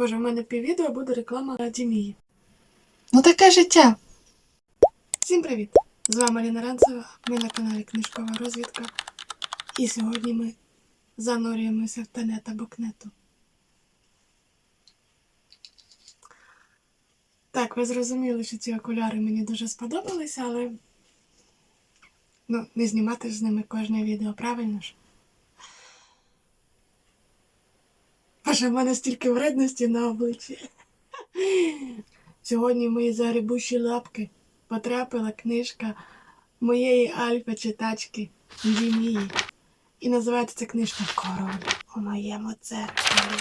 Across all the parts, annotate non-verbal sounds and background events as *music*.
Боже, в мене піввідео буде реклама Дімії. Ну таке життя. Всім привіт! З вами Ліна Ранцева, ми на каналі Книжкова розвідка. І сьогодні ми занурюємося в тенет або кнету. Так, ви зрозуміли, що ці окуляри мені дуже сподобалися, але ну, не знімати ж з ними кожне відео, правильно ж? Боже, в мене стільки вредності на обличчі. Сьогодні в мої загрібущі лапки потрапила книжка моєї альфа-читачки Дімії. І називається ця книжка Король у моєму дзеркалі.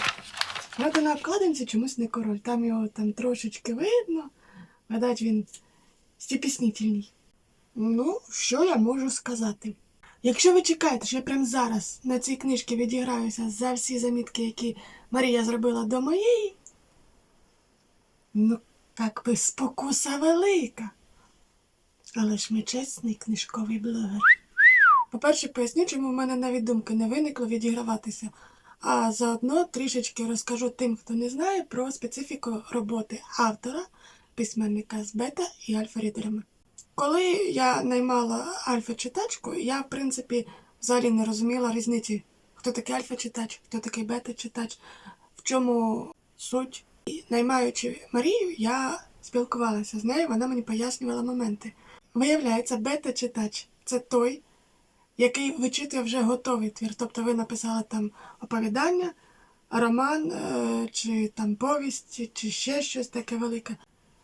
Правда, на обкладинці чомусь не король. Там його там трошечки видно. Гадать, він стіпіснітельний. Ну, що я можу сказати? Якщо ви чекаєте, що я прямо зараз на цій книжці відіграюся за всі замітки, які Марія зробила до моєї, ну, як би спокуса велика. Але ж ми чесний книжковий блогер. По-перше, поясню, чому в мене навіть думки не виникло відіграватися. А заодно трішечки розкажу тим, хто не знає, про специфіку роботи автора, письменника з бета і альфа-рідерами. Коли я наймала альфа-читачку, я, в принципі, взагалі не розуміла різниці, хто такий альфа-читач, хто такий бета-читач, в чому суть. І наймаючи Марію, я спілкувалася з нею, вона мені пояснювала моменти. Виявляється, бета-читач це той, який вичитує вже готовий твір. Тобто ви написали там оповідання, роман, е, чи там повість, чи ще щось таке велике.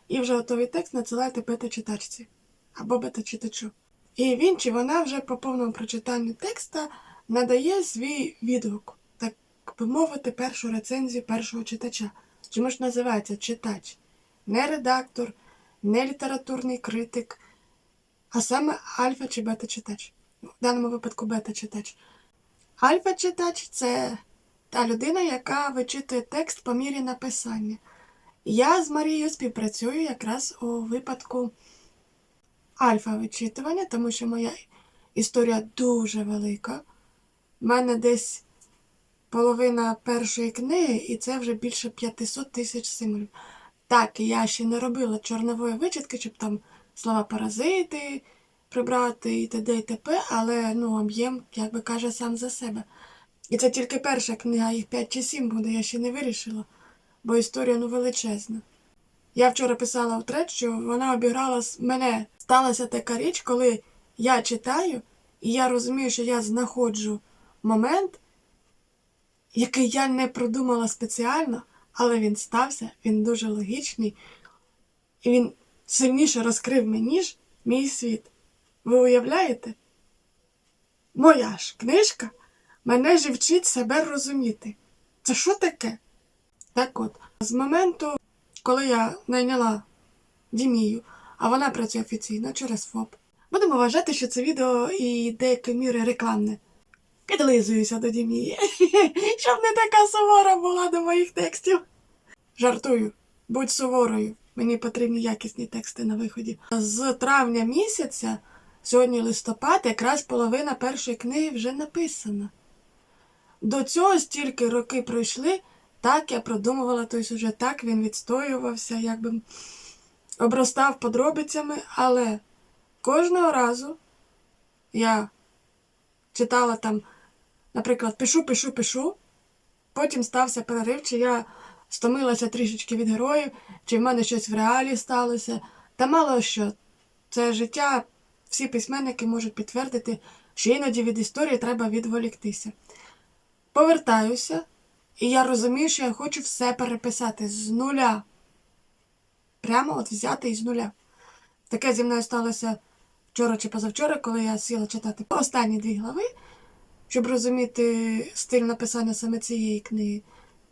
І вже готовий текст надсилаєте бета-читачці або бета-читачу. І він чи вона вже по повному прочитанню текста надає свій відгук, так би мовити, першу рецензію першого читача. Чому ж називається читач? Не редактор, не літературний критик, а саме альфа чи бета-читач. В даному випадку бета-читач. Альфа-читач це та людина, яка вичитує текст по мірі написання. Я з Марією співпрацюю якраз у випадку альфа-вичитування, тому що моя історія дуже велика. У мене десь половина першої книги, і це вже більше 500 тисяч символів. Так, я ще не робила чорнової вичитки, щоб там слова паразити прибрати і т.д. і т.п., але ну, об'єм, як би каже, сам за себе. І це тільки перша книга, їх 5 чи 7 буде, я ще не вирішила, бо історія ну величезна. Я вчора писала в трет, що вона обіграла мене. Сталася така річ, коли я читаю, і я розумію, що я знаходжу момент, який я не продумала спеціально, але він стався, він дуже логічний, і він сильніше розкрив мені, ніж мій світ. Ви уявляєте? Моя ж книжка мене ж вчить себе розуміти. Це що таке? Так от, з моменту, коли я найняла Дімію, а вона працює офіційно через ФОП, будемо вважати, що це відео і деякої міри рекламне. Підлизуюся до Дімії, *laughs* щоб не така сувора була до моїх текстів. Жартую, будь суворою. Мені потрібні якісні тексти на виході. З травня місяця, сьогодні листопад, якраз половина першої книги вже написана. До цього стільки роки пройшли, так я продумувала той сюжет, так він відстоювався, якби обростав подробицями, але кожного разу я читала там, наприклад, пишу, пишу, пишу, потім стався перерив, чи я стомилася трішечки від героїв, чи в мене щось в реалі сталося. Та мало що. Це життя, всі письменники можуть підтвердити, що іноді від історії треба відволіктися. Повертаюся, і я розумію, що я хочу все переписати з нуля. Прямо от взяти із нуля. Таке зі мною сталося вчора чи позавчора, коли я сіла читати останні дві глави, щоб розуміти стиль написання саме цієї книги.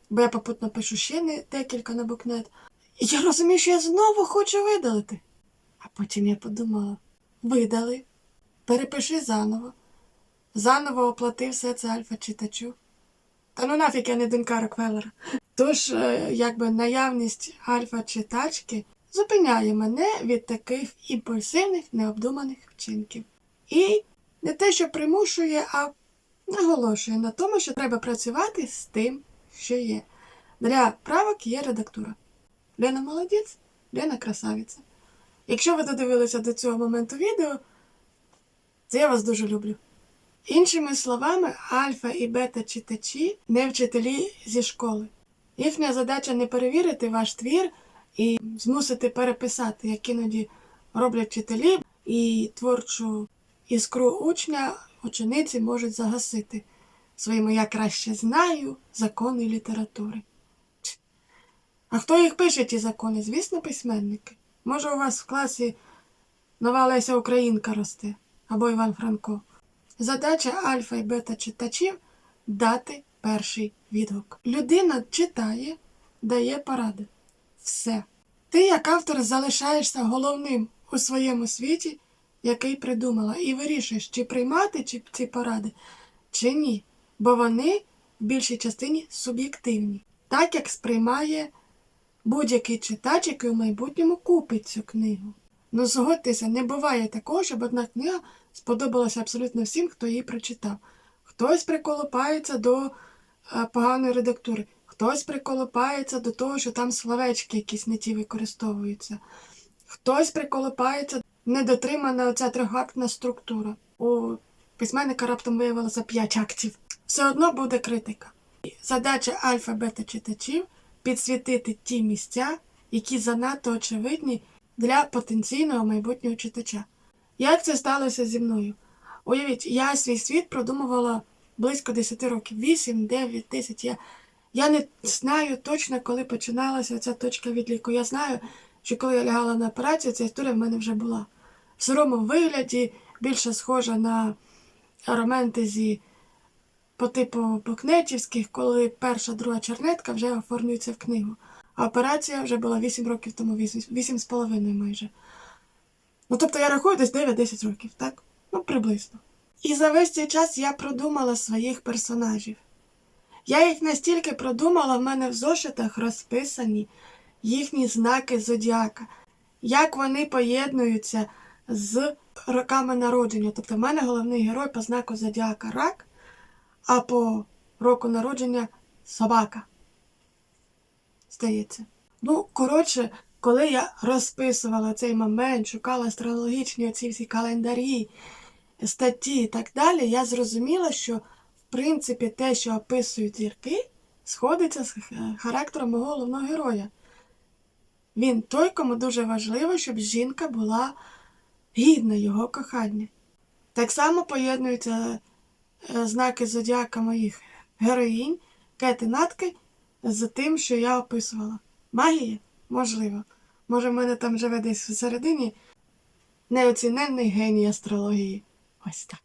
Бо я попутно пишу ще не декілька на букнет. І я розумію, що я знову хочу видалити. А потім я подумала: видали, перепиши заново. Заново оплати все це альфа-читачу. Та ну нафіг я не донька Рокфеллера. Тож, е, якби наявність альфа-читачки зупиняє мене від таких імпульсивних, необдуманих вчинків. І не те, що примушує, а наголошує на тому, що треба працювати з тим, що є. Для правок є редактура. Лена молодець, Лена красавиця. Якщо ви додивилися до цього моменту відео, то я вас дуже люблю. Іншими словами, альфа і бета читачі не вчителі зі школи. Їхня задача не перевірити ваш твір і змусити переписати, як іноді роблять вчителі, і творчу іскру учня учениці можуть загасити своїми я краще знаю закони літератури. А хто їх пише, ті закони? Звісно, письменники. Може, у вас в класі нова Леся Українка росте або Іван Франко. Задача альфа і бета читачів дати перший відгук. Людина читає, дає поради. Все. Ти, як автор, залишаєшся головним у своєму світі, який придумала, і вирішуєш, чи приймати чи ці поради, чи ні. Бо вони в більшій частині суб'єктивні, так як сприймає будь-який читач, який у майбутньому купить цю книгу. Ну, згодьтеся, не буває такого, щоб одна книга сподобалася абсолютно всім, хто її прочитав. Хтось приколопається до е, поганої редактури, хтось приколопається до того, що там словечки якісь не ті використовуються. Хтось приколопається, недотримана оця трьохактна структура. У письменника раптом виявилося п'ять актів. Все одно буде критика. Задача альфа-бета читачів підсвітити ті місця, які занадто очевидні для потенційного майбутнього читача. Як це сталося зі мною? Уявіть, я свій світ продумувала близько 10 років, 8, 9, 10. Я, я не знаю точно, коли починалася ця точка відліку. Я знаю, що коли я лягала на операцію, ця історія в мене вже була. В сирому вигляді, більше схожа на романтезі по типу букнетівських, коли перша, друга чернетка вже оформлюється в книгу. А операція вже була 8 років тому, 8 з половиною майже. Ну, тобто я рахую десь 9-10 років, так? Ну, приблизно. І за весь цей час я продумала своїх персонажів. Я їх настільки продумала, в мене в зошитах розписані їхні знаки зодіака, як вони поєднуються з роками народження. Тобто, в мене головний герой по знаку зодіака рак, а по року народження собака. Здається. Ну, коротше, коли я розписувала цей момент, шукала астрологічні оці всі календарі, статті і так далі, я зрозуміла, що в принципі те, що описують зірки, сходиться з характером мого головного героя. Він той, кому дуже важливо, щоб жінка була гідна його кохання. Так само поєднуються е, знаки зодіака моїх героїнь, Кети Натки, з тим, що я описувала. Магія? Можливо. Може, в мене там живе десь всередині неоціненний геній астрології. Ось так.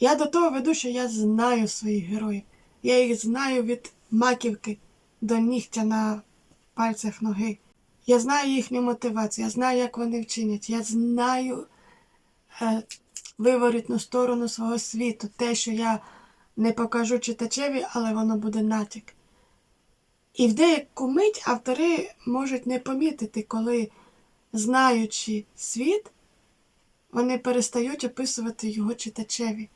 Я до того веду, що я знаю своїх героїв. Я їх знаю від маківки до нігтя на пальцях ноги. Я знаю їхню мотивацію, я знаю, як вони вчинять. Я знаю е, виворітну сторону свого світу, те, що я не покажу читачеві, але воно буде натяк. І в деяку мить автори можуть не помітити, коли, знаючи світ, вони перестають описувати його читачеві,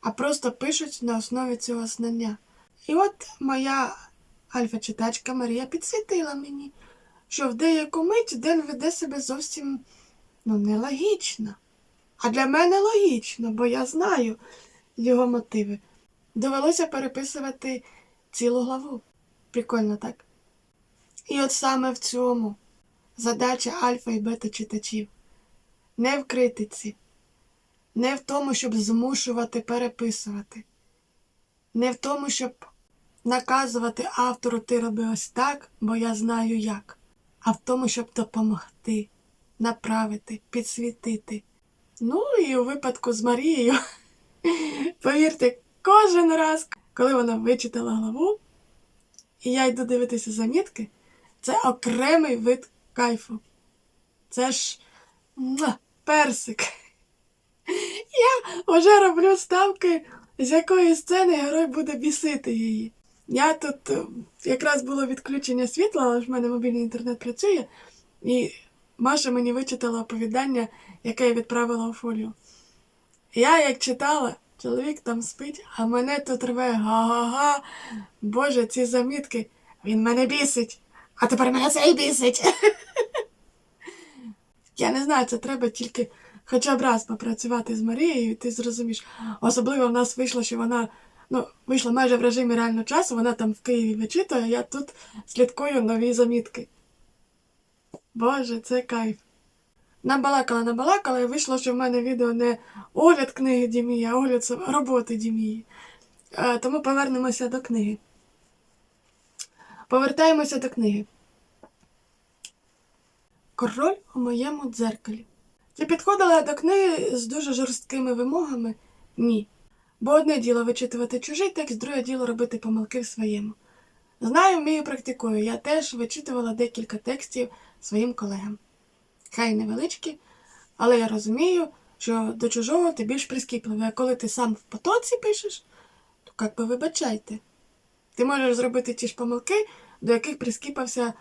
а просто пишуть на основі цього знання. І от моя альфа-читачка Марія підсвітила мені, що в деяку мить Ден веде себе зовсім ну, нелогічно. А для мене логічно, бо я знаю його мотиви. Довелося переписувати цілу главу. Прикольно, так? І от саме в цьому задача альфа і бета читачів. Не в критиці, не в тому, щоб змушувати переписувати, не в тому, щоб наказувати автору ти роби ось так, бо я знаю як, а в тому, щоб допомогти, направити, підсвітити. Ну і у випадку з Марією, *laughs* повірте, кожен раз, коли вона вичитала главу, і я йду дивитися замітки, це окремий вид кайфу. Це ж персик. *laughs* Я вже роблю ставки, з якої сцени герой буде бісити її. Я тут е, якраз було відключення світла, але ж в мене мобільний інтернет працює, і Маша мені вичитала оповідання, яке я відправила у фолію. Я як читала, Чоловік там спить, а мене тут рве га-га-га. Боже, ці замітки. Він мене бісить. А тепер мене це і бісить. *laughs* Я не знаю, це треба тільки хоча б раз попрацювати з Марією, і ти зрозумієш. Особливо в нас вийшло, що вона ну, вийшла майже в режимі реального часу, вона там в Києві вичитує, я тут слідкую нові замітки. Боже, це кайф. Набалакала, набалакала, і вийшло, що в мене відео не огляд книги Дімії, а огляд роботи Дімії. Е, Тому повернемося до книги. Повертаємося до книги. Король у моєму дзеркалі. Чи підходила я до книги з дуже жорсткими вимогами? Ні. Бо одне діло вичитувати чужий текст, друге діло робити помилки в своєму. Знаю, вмію, практикую. Я теж вичитувала декілька текстів своїм колегам. Хай невеличкі, але я розумію, що до чужого ти більш прискіпливий, а коли ти сам в потоці пишеш, то як би вибачайте. Ти можеш зробити ті ж помилки, до яких прискіпався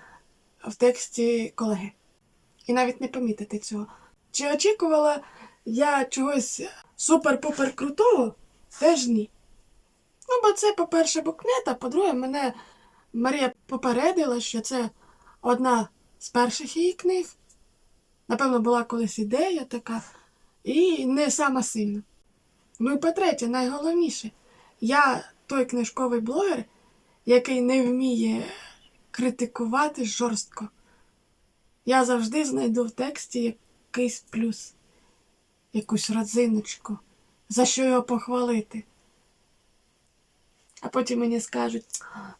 в тексті колеги. І навіть не помітити цього. Чи очікувала я чогось супер-пупер крутого? Теж ні. Ну, бо це, по-перше, букнет, а по-друге, мене Марія попередила, що це одна з перших її книг. Напевно, була колись ідея така, і не сама сильна. Ну і по-третє, найголовніше, я той книжковий блогер, який не вміє критикувати жорстко. Я завжди знайду в тексті якийсь плюс, якусь родзиночку, за що його похвалити. А потім мені скажуть,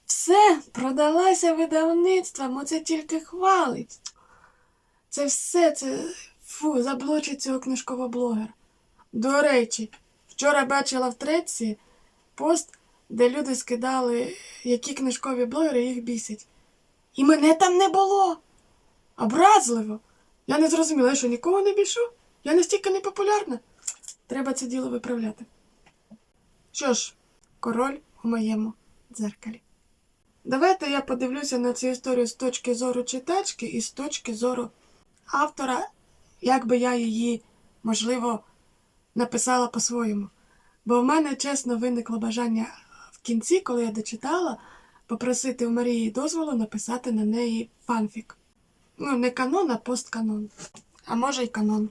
все, продалася видавництвом, оце тільки хвалить. Це все, це фу, заблочить цього книжкового блогера. До речі, вчора бачила в треці пост, де люди скидали, які книжкові блогери їх бісять. І мене там не було. Образливо. Я не зрозуміла, я що нікого не бішу? Я настільки не популярна. Треба це діло виправляти. Що ж, король у моєму дзеркалі. Давайте я подивлюся на цю історію з точки зору читачки і з точки зору автора, як би я її, можливо, написала по-своєму. Бо в мене чесно виникло бажання в кінці, коли я дочитала, попросити у Марії дозволу написати на неї фанфік. Ну, не канон, а постканон. А може й канон.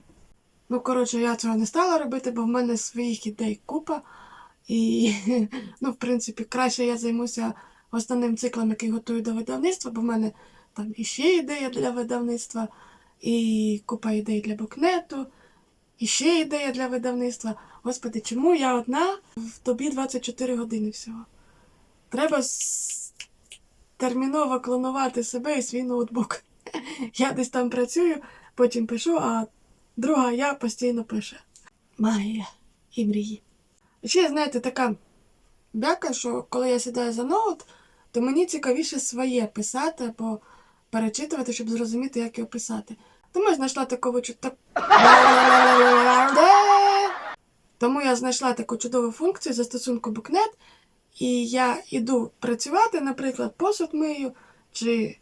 Ну, коротше, я цього не стала робити, бо в мене своїх ідей купа. І, *laughs* ну, в принципі, краще я займуся основним циклом, який готую до видавництва, бо в мене там іще ідея для видавництва, і купа ідей для букнету, і ще ідея для видавництва. Господи, чому я одна в тобі 24 години всього? Треба терміново клонувати себе і свій ноутбук. *laughs* Я десь там працюю, потім пишу, а друга я постійно пише. Магія і мрії. Ще, знаєте, така бяка, що коли я сідаю за ноут, то мені цікавіше своє писати або перечитувати, щоб зрозуміти, як його писати. Тому я знайшла таку чу- так... Тому я знайшла таку чудову функцію застосунку букнет, і я йду працювати, наприклад, посуд мию чи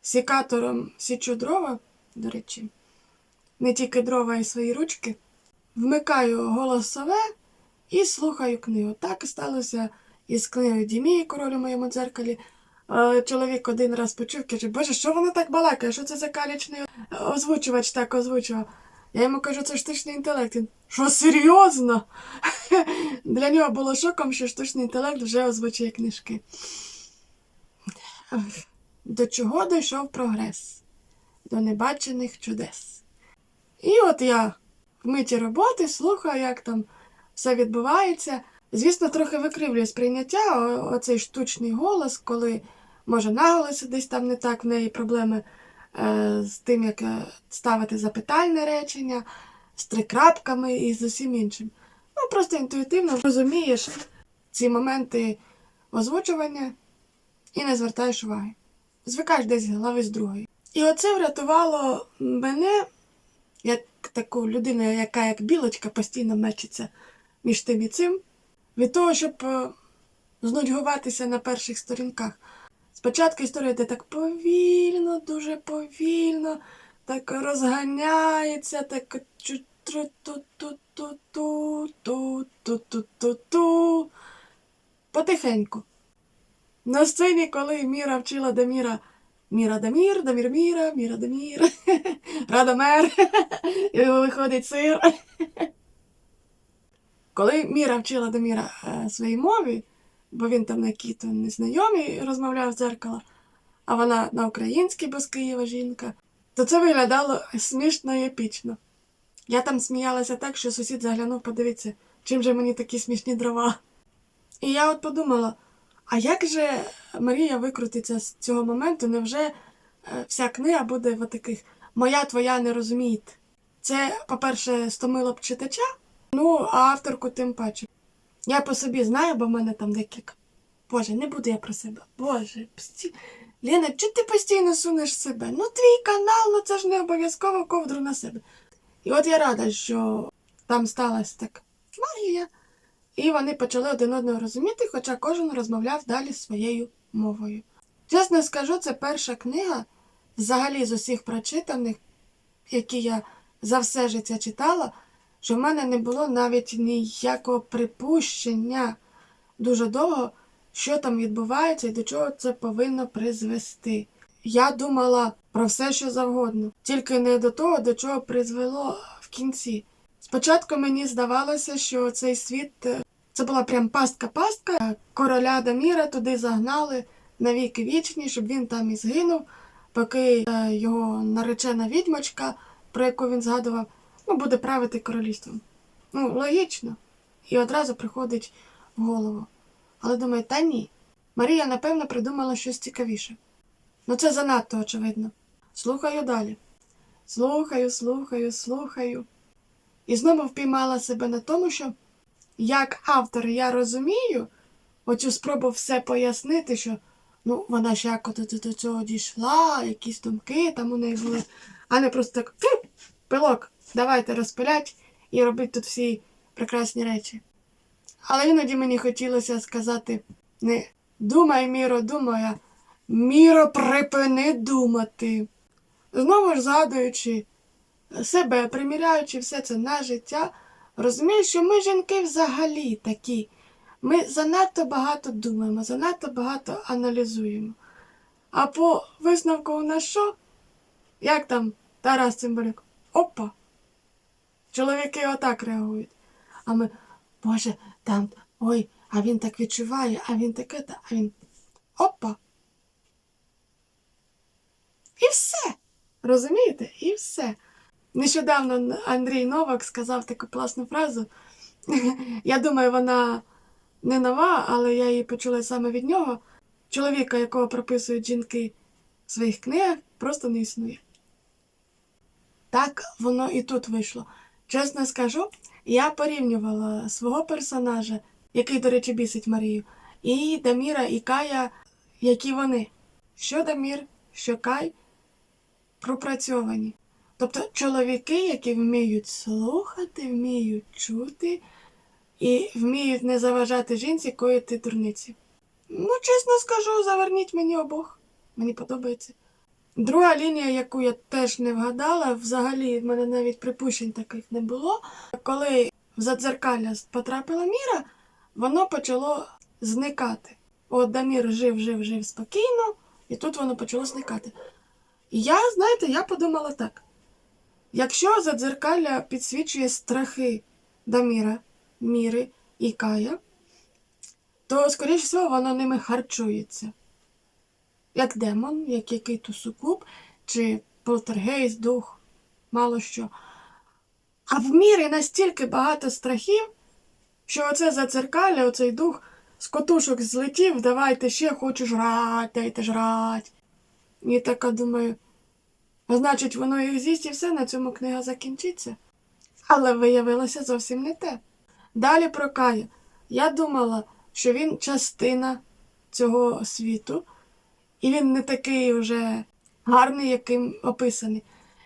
сікатором січу дрова, до речі, не тільки дрова, й свої ручки. Вмикаю голосове і слухаю книгу. Так сталося із книгою Дімії Король у моєму дзеркалі. Е, Чоловік один раз почув, каже, Боже, що воно так балакає? Що це за калічний озвучувач так озвучував? Я йому кажу, це штучний інтелект. Він, що серйозно? *laughs* Для нього було шоком, що штучний інтелект вже озвучує книжки. До чого дійшов прогрес? До небачених чудес. І от я в миті роботи слухаю, як там все відбувається. Звісно, трохи викривлює сприйняття оцей штучний голос, коли може наголоси десь там не так в неї проблеми е, з тим, як е, ставити запитальне речення, з трикрапками і з усім іншим. Ну, просто інтуїтивно розумієш ці моменти озвучування і не звертаєш уваги. Звикаєш десь з голови з другої. І оце врятувало мене, як таку людину, яка як білочка постійно мечиться між тим і цим, від того, щоб е, знудьгуватися на перших сторінках. Спочатку історія йде так повільно, дуже повільно, так розганяється, так Тру-ту-ту-ту-ту-ту-ту-ту-ту. Потихеньку. На сцені, коли Міра вчила Даміра Міра Дамір, Дамір Міра, Міра Дамір, *laughs* Радомер, *laughs* і виходить сир. *laughs* Коли Міра вчила Даміра е, своїй мові, бо він там на якій-то незнайомій розмовляв з дзеркала, а вона на українській, бо з Києва жінка, то це виглядало смішно і епічно. Я там сміялася так, що сусід заглянув подивитися, чим же мені такі смішні дрова. І я от подумала, а як же Марія викрутиться з цього моменту? Невже е, вся книга буде в таких Моя твоя не розумієте? Це, по-перше, стомило б читача, ну, а авторку тим паче. Я по собі знаю, бо в мене там декілька. Боже, не буду я про себе. Боже, псті... Лена, чого ти постійно сунеш себе? Ну, твій канал, ну це ж не обов'язково ковдру на себе. І от я рада, що там сталася так магія, і вони почали один одного розуміти, хоча кожен розмовляв далі своєю мовою. Чесно скажу, це перша книга, взагалі з усіх прочитаних, які я за все життя читала, що в мене не було навіть ніякого припущення дуже довго, що там відбувається і до чого це повинно призвести. Я думала про все, що завгодно, тільки не до того, до чого призвело в кінці. Спочатку мені здавалося, що цей світ е, це була прям пастка-пастка. Короля Даміра туди загнали на віки вічні, щоб він там і згинув, поки е, його наречена відьмочка, про яку він згадував, ну, буде правити королівством. Ну, логічно. І одразу приходить в голову. Але думаю, та ні. Марія, напевно, придумала щось цікавіше. Ну, це занадто очевидно. Слухаю далі. Слухаю, слухаю, слухаю. І знову впіймала себе на тому, що як автор я розумію оцю спробу все пояснити, що ну, вона ж як до, цього дійшла, якісь думки там у неї були, а не просто так пилок, давайте розпилять і робити тут всі прекрасні речі. Але іноді мені хотілося сказати не думай, Міро, думай, а Міро, припини думати. Знову ж згадуючи себе, приміряючи все це на життя, розумію, що ми жінки взагалі такі. Ми занадто багато думаємо, занадто багато аналізуємо. А по висновку у нас що? Як там Тарас Цимбалюк? Опа! Чоловіки отак реагують. А ми, Боже, там, ой, а він так відчуває, а він таке, та, а він. Опа! І все. Розумієте? І все. Нещодавно Андрій Новак сказав таку класну фразу. Я думаю, вона не нова, але я її почула саме від нього. Чоловіка, якого прописують жінки в своїх книгах, просто не існує. Так воно і тут вийшло. Чесно скажу, я порівнювала свого персонажа, який, до речі, бісить Марію, і Даміра і Кая, які вони. Що Дамір, що Кай пропрацьовані. Тобто чоловіки, які вміють слухати, вміють чути і вміють не заважати жінці коїти дурниці. Ну, чесно скажу, заверніть мені обох. Мені подобається. Друга лінія, яку я теж не вгадала, взагалі в мене навіть припущень таких не було. Коли в задзеркалля потрапила Міра, воно почало зникати. От Дамір жив, жив, жив спокійно, і тут воно почало зникати. І я, знаєте, я подумала так. Якщо задзеркалля підсвічує страхи Даміра, Міри і Кая, то, скоріш всього, воно ними харчується. Як демон, як який-то сукуб, чи полтергейст, дух, мало що. А в мірі настільки багато страхів, що оце задзеркалля, оцей дух з котушок злетів, давайте ще хочу жрать, дайте жрать. І така думаю. Значить, воно їх з'їсть і все, на цьому книга закінчиться. Але виявилося зовсім не те. Далі про Кая. Я думала, що він частина цього світу, і він не такий вже гарний, яким описаний.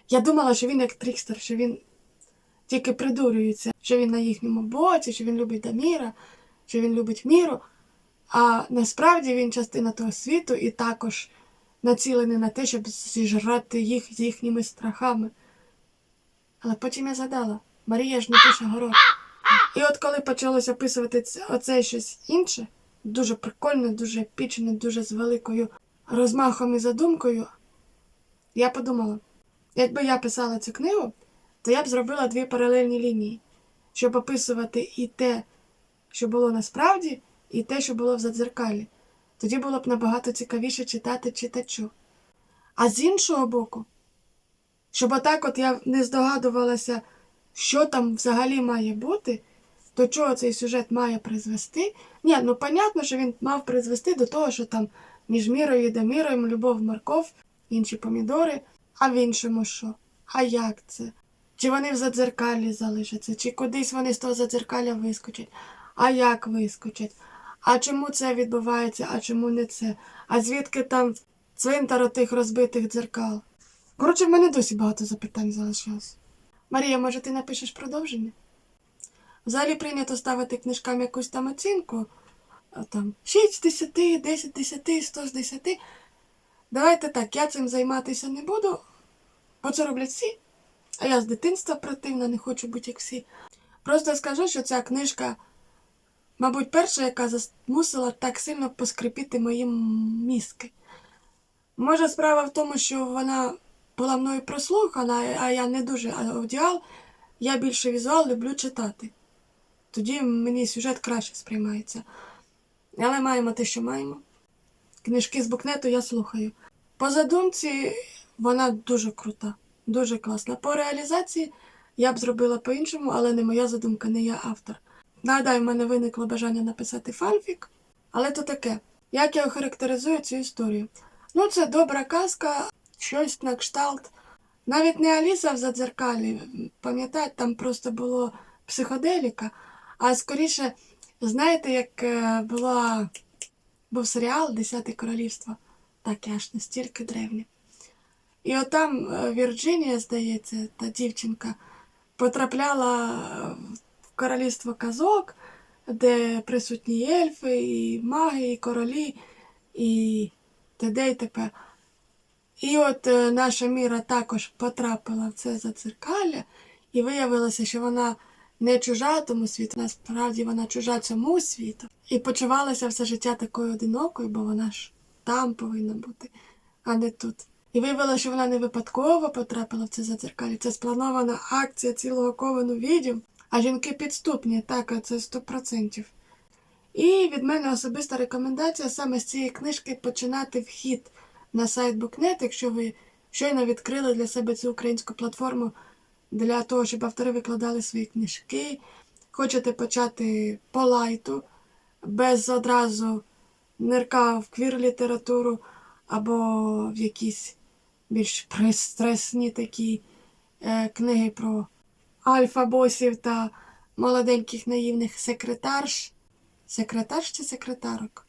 Я думала, що він як трікстер, що він тільки придурюється, що він на їхньому боці, що він любить Даміра, що він любить міру. А насправді він частина того світу і також націлений на те, щоб зіжрати їх з їхніми страхами. Але потім я згадала, Марія ж не пише горор. І от коли почалося описувати ц- оце щось інше, дуже прикольне, дуже епічне, дуже з великою розмахом і задумкою, я подумала, якби я писала цю книгу, то я б зробила дві паралельні лінії, щоб описувати і те, що було насправді, і те, що було в задзеркалі. Тоді було б набагато цікавіше читати читачу. А з іншого боку, щоб отак от я не здогадувалася, що там взагалі має бути, до чого цей сюжет має призвести. Ні, ну понятно, що він мав призвести до того, що там між мірою і Дамірою любов морков, інші помідори, а в іншому що? А як це? Чи вони в задзеркалі залишаться, чи кудись вони з того задзеркаля вискочать? А як вискочать? А чому це відбувається, а чому не це? А звідки там цвинтар тих розбитих дзеркал? Коротше, в мене досі багато запитань залишилось. Марія, може, ти напишеш продовження? Взагалі прийнято ставити книжкам якусь там оцінку. Там 6 з 10, 10 з 10, 100 з 10. Давайте так, я цим займатися не буду, бо це роблять всі. А я з дитинства противна, не хочу бути як всі. Просто скажу, що ця книжка, мабуть, перша, яка зас- мусила так сильно поскрипіти мої мізки. Може, справа в тому, що вона була мною прослухана, а я не дуже аудіал, я більше візуал люблю читати. Тоді мені сюжет краще сприймається. Але маємо те, що маємо. Книжки з букнету я слухаю. По задумці вона дуже крута, дуже класна. По реалізації я б зробила по-іншому, але не моя задумка, не я автор. Нагадаю, в мене виникло бажання написати фанфік, але то таке. Як я охарактеризую цю історію? Ну, це добра казка, щось на кшталт. Навіть не Аліса в задзеркалі, пам'ятаєте, там просто було психоделіка, а скоріше, знаєте, як е, була, був серіал Десяте королівство. Так, я аж настільки древнє. І отам е, Вірджинія, здається, та дівчинка потрапляла в королівство казок, де присутні ельфи, і маги, і королі, і т.д. і т.п. І от е, наша Міра також потрапила в це зацеркалля, і виявилося, що вона не чужа тому світу, насправді вона чужа цьому світу. І почувалася все життя такою одинокою, бо вона ж там повинна бути, а не тут. І виявилося, що вона не випадково потрапила в це зацеркалля. Це спланована акція цілого ковану відьом, а жінки підступні, так, це 100%. І від мене особиста рекомендація саме з цієї книжки починати вхід на сайт Букнет, якщо ви щойно відкрили для себе цю українську платформу для того, щоб автори викладали свої книжки. Хочете почати по лайту, без одразу нирка в квір-літературу або в якісь більш пристрасні такі е, книги про альфа-босів та молоденьких наївних секретарш. Секретарш чи секретарок?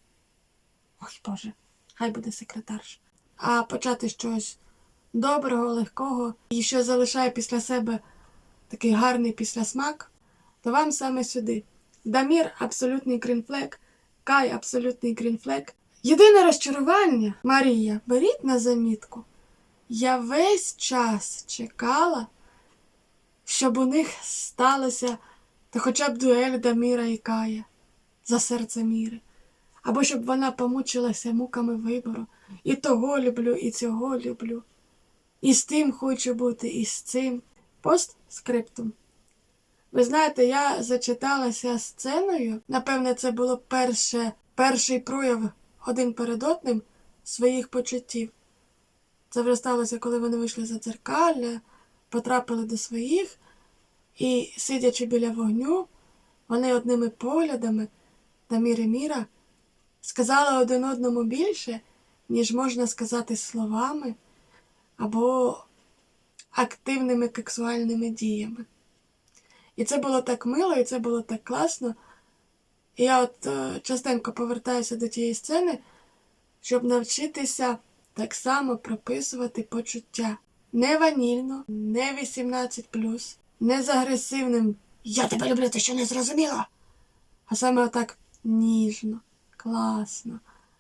Ой Боже, хай буде секретарш. А почати щось доброго, легкого і що залишає після себе такий гарний післясмак, то вам саме сюди. Дамір абсолютний грінфлек, Кай абсолютний грінфлек. Єдине розчарування, Марія, беріть на замітку. Я весь час чекала, щоб у них сталося та хоча б дуель Даміра і Кая за серце міри. Або щоб вона помучилася муками вибору. І того люблю, і цього люблю. І з тим хочу бути, і з цим. Постскриптум. Ви знаєте, я зачиталася сценою. Напевне, це було перше, перший прояв один перед одним своїх почуттів. Це вже сталося, коли вони вийшли за дзеркалля, потрапили до своїх, і, сидячи біля вогню, вони одними поглядами та міри міра сказали один одному більше, ніж можна сказати словами або активними сексуальними діями. І це було так мило, і це було так класно. І я от е, частенько повертаюся до тієї сцени, щоб навчитися так само прописувати почуття. Не ванільно, не 18, не з агресивним Я тебе люблю, ти що не зрозуміла? А саме отак ніжно, класно,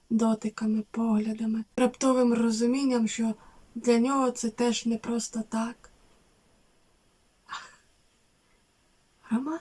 дотиками, поглядами, раптовим розумінням, що для нього це теж не просто так. Ах, Роман.